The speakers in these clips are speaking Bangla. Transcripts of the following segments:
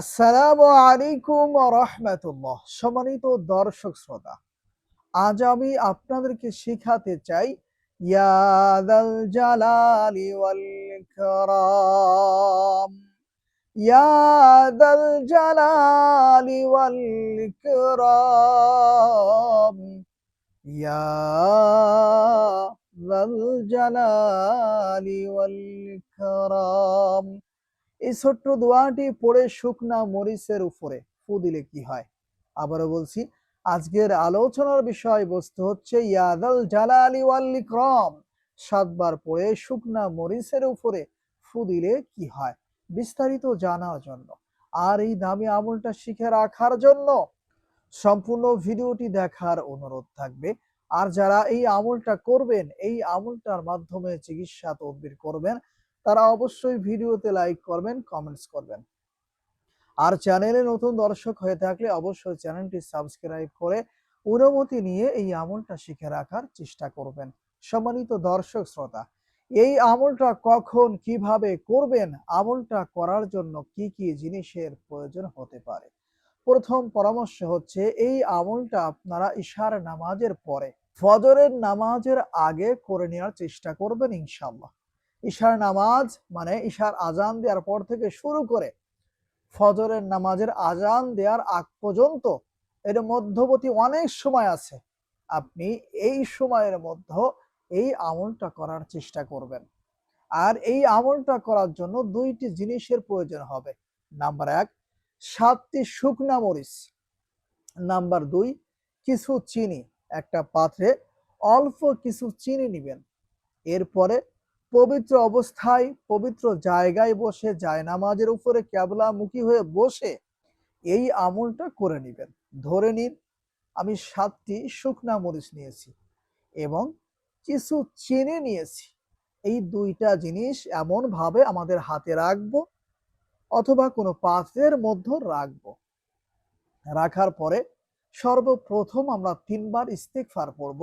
আসসালামু আলাইকুম রহমতুল্লাহ। সম্মানিত দর্শক শ্রোতা, আজ আমি আপনাদেরকে শেখাতে চাই ইয়াদাল জালালি ওয়াল ইকরাম। ইয়াদাল জালালি ওয়াল ইকরাম। ইয়াদাল জালালি ওয়াল ইকরাম। এই ছোট্ট দোয়াটি পড়ে শুকনা মরিচের উপরে ফু দিলে কি হয়? আবারও বলছি, আজকের আলোচনার বিষয়বস্তু হচ্ছে ইয়াদাল জালালি ওয়াল ইকরাম। সাতবার পড়ে শুকনা মরিচের উপরে ফু দিলে কি হয়? বিস্তারিত জানার জন্য। আর এই দামি আমলটা শিখে রাখার জন্য সম্পূর্ণ ভিডিওটি দেখার অনুরোধ থাকবে। আর যারা এই আমলটা করবেন, এই আমলটার মাধ্যমে চিকিৎসা তদবির করবেন তারা অবশ্যই ভিডিওতে লাইক করবেন কমেন্টস করবেন। আর চ্যানেলে নতুন দর্শক হয়ে থাকলে অবশ্যই চ্যানেলটি সাবস্ক্রাইব করে অনুমতি নিয়ে এই আমলটা শিখে রাখার চেষ্টা করবেন। সম্মানিত দর্শক শ্রোতা, এই আমলটা কখন কীভাবে করবেন, আমলটা করার জন্য কি কি জিনিসের প্রয়োজন হতে পারে? প্রথম পরামর্শ হচ্ছে, এই আমলটা আপনারা ইশার নামাজের পরে, ফজরের নামাজের আগে করে নেওয়ার চেষ্টা করবেন ইনশাল্লাহ ঈশার নামাজ মানে ঈশার আজান দেওয়ার পর থেকে শুরু করে ফজরের নামাজের আজান দেওয়ার আগ পর্যন্ত এর মধ্যবর্তী অনেক সময় আছে। আপনি এই সময়ের মধ্যে এই আমলটা করার চেষ্টা করবেন। আর এই আমলটা করার জন্য দুইটি জিনিসের প্রয়োজন হবে। নাম্বার এক, সাতটি শুকনা মরিচ। নাম্বার দুই, কিছু চিনি। একটা পাত্রে অল্প কিছু চিনি নেবেন। এরপরে পবিত্র অবস্থায়, পবিত্র জায়গায় বসে জায়নামাজের উপরে ক্যাবলামুখী হয়ে বসে এই আমলটা করে নেবেন। ধরে নিন, আমি সাতটি শুকনা মরিচ নিয়েছি এবং কিছু চিনি নিয়েছি। এই দুইটা জিনিস এমন ভাবে আমাদের হাতে রাখব অথবা কোনো পাত্রের মধ্যে রাখব। রাখার পরে সর্বপ্রথম আমরা তিনবার ইস্তেকফার পড়ব।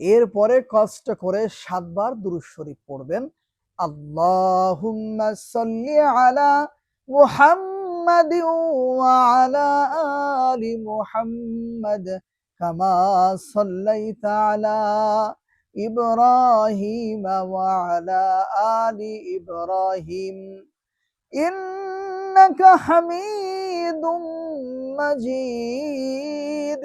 এরপরে কষ্ট করে সাতবার দুরুদ শরীফ পড়বেন। আল্লাহুম্মা সাল্লি আলা মুহাম্মাদ ওয়া আলা আলি মুহাম্মাদ কামা সাল্লাইতা আলা ইব্রাহিম ওয়া আলা আলি ইব্রাহিম। ইন্নাকা হামিদুম মাজিদ।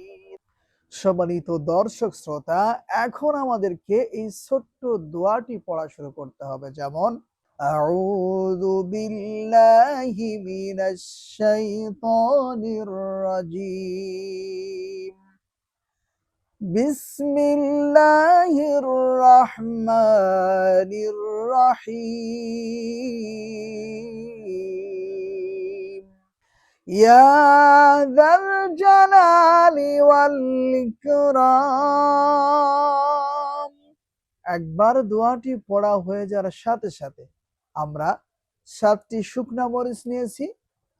সম্মানিত দর্শক শ্রোতা, এখন আমাদেরকে এই ছোট্ট দোয়াটি পড়া শুরু করতে হবে। যেমন, আউযু বিল্লাহি মিনাশ শাইতানির রাজিম। বিসমিল্লাহির রহমানির يا ذا الجلال والإكرام একবার দোয়াটি পড়া হয়ে যাওয়ার সাথে সাথে আমরা সাতটি শুকনা মরিচ নিয়েছি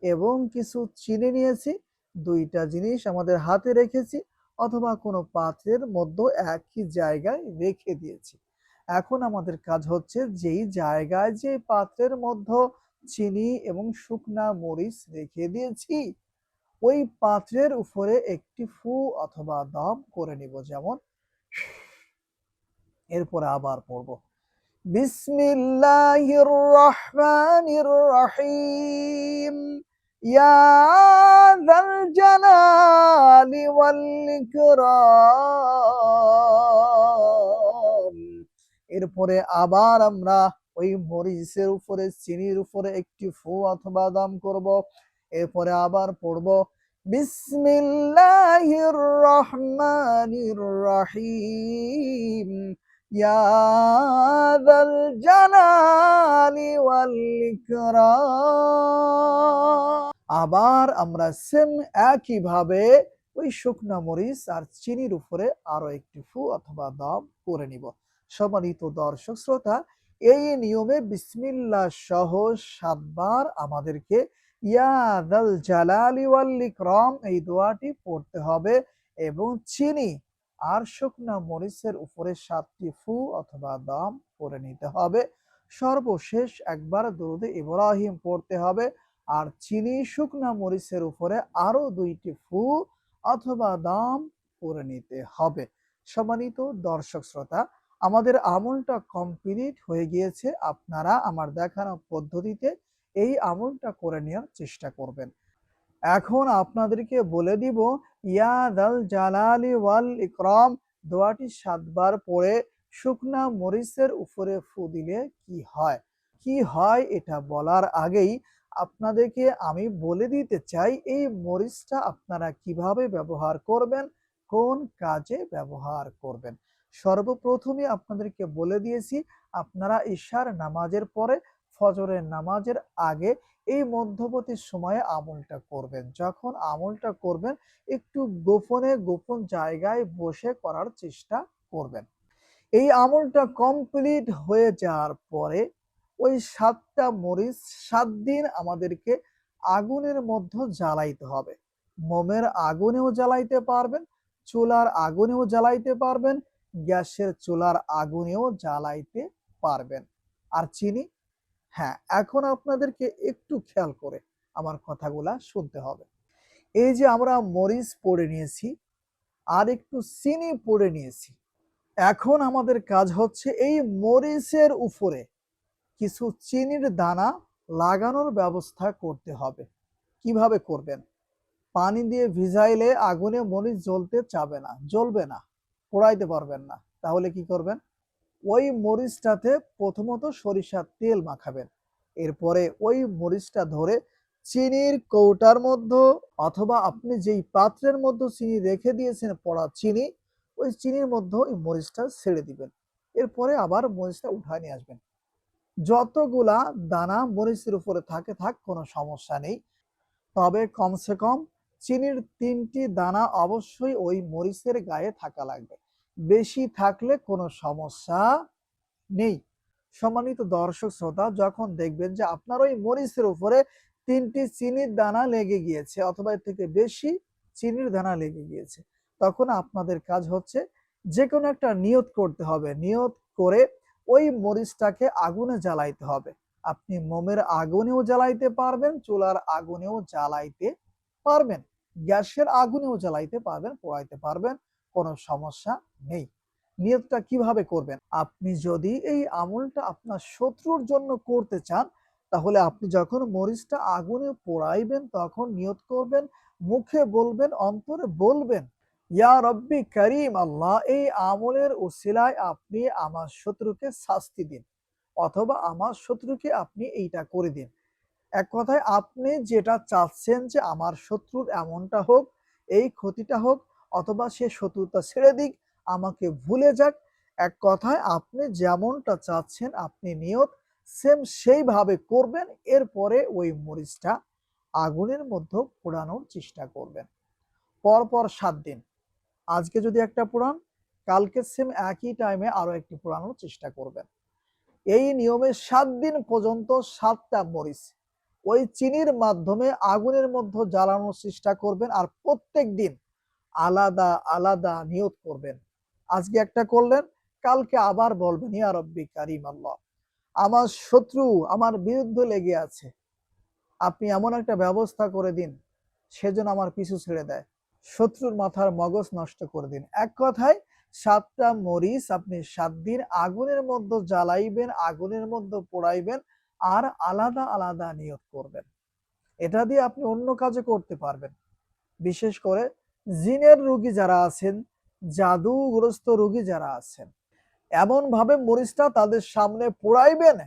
এবং কিছু চিনি নিয়েছি দুইটা জিনিস আমাদের হাতে রেখেছি অথবা কোনো পাত্রের মধ্যে একই জায়গায় রেখে দিয়েছি এখন আমাদের কাজ হচ্ছে যেই জায়গায় যে পাত্রের মধ্যে চিনি এবং শুকনা মরিচ রেখে দিয়েছি। ওই পাত্রের উপরে একটি ফু অথবা দম করে নিব যেমন। এরপরে আবার পড়ব। বিসমিল্লাহির রহমানির রহিম ইয়া জালালি ওয়াল ইকরাম এরপরে আবার আমরা ওই মরিচের উপরে, চিনির উপরে একটি ফু অথবা দাম করব, এরপরে আবার পড়ব বিসমিল্লাহির রহমানির রহিম আবার আমরা সেম একইভাবে ওই শুকনা মরিচ আর চিনির উপরে আরও একটি ফু অথবা দম করে নিব। সম্মানিত দর্শক, শ্রোতা এই নিয়মে বিসমিল্লাহ সহ সাতবার আমাদেরকে ইয়াদাল জালালি ওয়াল এই দোয়াটি পড়তে হবে এবং চিনি আর শুকনা মরিচের উপরে সাতটি ফু অথবা দম করে নিতে হবে। সর্বশেষ একবার দরুদে ইব্রাহিম পড়তে হবে আর চিনি, শুকনা মরিচের উপরে আরও দুইটি ফু অথবা দাম করে নিতে হবে। সম্মানিত দর্শক শ্রোতা আমাদের আমলটা কমপ্লিট হয়ে গিয়েছে, আপনারা আমার দেখানো পদ্ধতিতে এই আমলটা করে নেওয়ার চেষ্টা করবেন। এখন আপনাদেরকে বলে দিব ইয়াদাল জালালি ওয়াল ইকরাম, দোয়াটি সাতবার পড়ে শুকনা মরিচের উপরে ফু দিলে কি হয়? কি হয় এটা বলার আগেই আপনাদেরকে আমি বলে দিতে চাই, এই মরিচটা আপনারা কীভাবে ব্যবহার করবেন, কোন কাজে ব্যবহার করবেন? সর্বপ্রথমে আপনাদেরকে বলে দিয়েছি, আপনারা ঈশার নামাজের পরে ফজরের নামাজের আগে এই মধ্যবর্তী সময়ে আমলটা করবেন। যখন আমলটা করবেন, একটু গোপনে গোপন জায়গায় বসে করার চেষ্টা করবেন। এই আমলটা কমপ্লিট হয়ে যাওয়ার পরে ওই সাতটা মরিচ সাত দিন আমাদেরকে আগুনের মধ্যে জ্বালাইতে হবে। মোমের আগুনেও জ্বালাইতে পারবেন, চুলার আগুনেও জ্বালাইতে পারবেন গ্যাসের চুলার আগুনেও জ্বালাইতে পারবেন। আর চিনি? হ্যাঁ এখন আপনাদেরকে একটু খেয়াল করে আমার কথাগুলা শুনতে হবে। এই যে আমরা মরিচ পড়ে নিয়েছি, আর একটু চিনি পড়ে নিয়েছি। এখন আমাদের কাজ হচ্ছে এই মরিচের উপরে কিছু চিনির দানা লাগানোর ব্যবস্থা করতে হবে। কীভাবে করবেন? পানি দিয়ে ভিজাইলে আগুনে মরিচ জ্বলতে চাবে না, জ্বলবে না। পোড়াইতে পারবেন না। তাহলে কি করবেন? ওই মরিচটাতে প্রথমত সরিষার তেল মাখাবেন। এরপরে ওই মরিচটা ধরে চিনির কৌটার মধ্যে অথবা আপনি যেই পাত্রের মধ্যে চিনি রেখে দিয়েছেন পড়া চিনি, ওই চিনির মধ্যে ওই মরিচটা ছেড়ে দিবেন। এরপরে আবার মরিচটা উঠায় নিয়ে আসবেন। যতগুলা দানা মরিচের উপরে থাকে থাক, কোনো সমস্যা নেই। তবে কমসে কম চিনির তিনটি দানা অবশ্যই ওই মরিচের গায়ে থাকা লাগবে। বেশি থাকলে কোনো সমস্যা নেই। সম্মানিত দর্শক শ্রোতা, যখন দেখবেন যে আপনার ওই মরিচের উপরে তিনটি চিনির দানা লেগে গিয়েছে অথবা এর থেকে বেশি চিনির দানা লেগে গিয়েছে, তখন আপনাদের কাজ হচ্ছে যে কোনো একটা নিয়ত করতে হবে। নিয়ত করে ওই মরিচটাকে আগুনে জ্বালাইতে হবে। আপনি মোমের আগুনেও জ্বালাইতে পারবেন, চুলার আগুনেও জ্বালাইতে পারবেন। গ্যাসের আগুনেও জ্বালাইতে পারবেন, পোড়াইতে পারবেন, কোনো সমস্যা নেই। নিয়তটা কীভাবে করবেন? আপনি যদি এই আমলটা আপনার শত্রুর জন্য করতে চান, তাহলে আপনি যখন মরিচটা আগুনে পোড়াইবেন, তখন নিয়ত করবেন, মুখে বলবেন, অন্তরে বলবেন, ইয়া রব্বি করিম আল্লাহ, এই আমলের উসিলায় আপনি আমার শত্রুকে শাস্তি দিন, অথবা আমার শত্রুকে আপনি এইটা করে দিন। এক কথায় আপনি যেটা চাচ্ছেন যে আমার শত্রুর এমনটা হোক, এই ক্ষতিটা হোক, অথবা সে শত্রুতা ছেড়ে দিক, আমাকে ভুলে যাক, এক কথায় আপনি যেমনটা চাচ্ছেন আপনি নিয়ত সেম সেইভাবে করবেন, এরপরে ওই মরিচটা আগুনের মধ্যে পোড়ানোর চেষ্টা করবেন। পরপর সাত দিন। আজকে যদি একটা পোড়ান কালকে সেম একই টাইমে আরও একটি পোড়ানোর চেষ্টা করবেন। এই নিয়মে সাত দিন পর্যন্ত সাতটা মরিচ ওই চিনির মাধ্যমে আগুনের মধ্যে জ্বালানোর চেষ্টা করবেন আর প্রত্যেক দিন আলাদা আলাদা নিয়ত করবেন। আজকে একটা করলেন, কালকে আবার বলবেন, ইয়া কারিম আল্লাহ, আমার শত্রু আমার বিরুদ্ধে লেগে আছে। আপনি এমন একটা ব্যবস্থা করে দিন সেজন্য আমার পিছু ছেড়ে দেয়। শত্রুর মাথার মগজ নষ্ট করে দিন। এক কথায়, সাতটা মরিচ আপনি সাত দিন আগুনের মধ্যে জ্বালাইবেন, আগুনের মধ্যে পোড়াইবেন আর আলাদা আলাদা নিয়ত করবেন। এটা দিয়ে আপনি অন্য কাজে করতে পারবেন। বিশেষ করে জিনের রোগী যারা আছেন, জাদুগ্রস্ত রোগী যারা আছেন এমন ভাবে মরিচটা তাদের সামনে পোড়াইবেন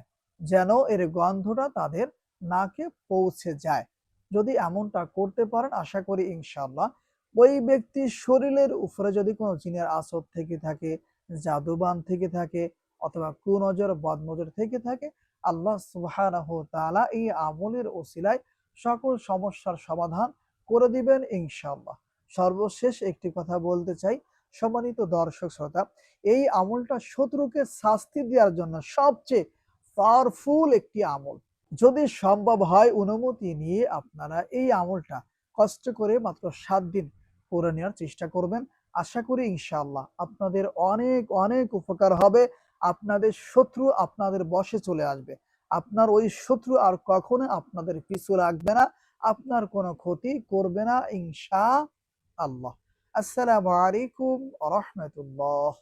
যেন এর গন্ধটা তাদের নাকে পৌঁছে যায়। যদি এমনটা করতে পারেন, আশা করি ইনশাল্লাহ ওই ব্যক্তির শরীরের উপরে যদি কোনো জিনের আসর থেকে থাকে, জাদুবান থেকে থাকে অথবা কুনজর, বদনজর থেকে থাকে, আল্লাহ সুবহানাহু তাআলা এই আমলের ওসিলায় সকল সমস্যার সমাধান করে দিবেন ইনশাআল্লাহ। সর্বশেষ একটি কথা বলতে চাই, সম্মানিত দর্শক শ্রোতা, এই আমলটা শত্রুকে শাস্তি দেওয়ার জন্য সবচেয়ে পাওয়ারফুল একটি আমল। যদি সম্ভব হয় অনুমতি নিয়ে আপনারা এই আমলটা কষ্ট করে মাত্র সাত দিন করে নেওয়ার চেষ্টা করবেন। আশা করি ইনশাআল্লাহ আপনাদের অনেক অনেক উপকার হবে। আপনাদের শত্রু আপনাদের বসে চলে আসবে। আপনার ওই শত্রু আর কখনো আপনাদের পিছু রাখবে না। আপনার কোনো ক্ষতি করবে না ইনশা আল্লাহ আসসালামু আলাইকুম রহমতুল্লাহ।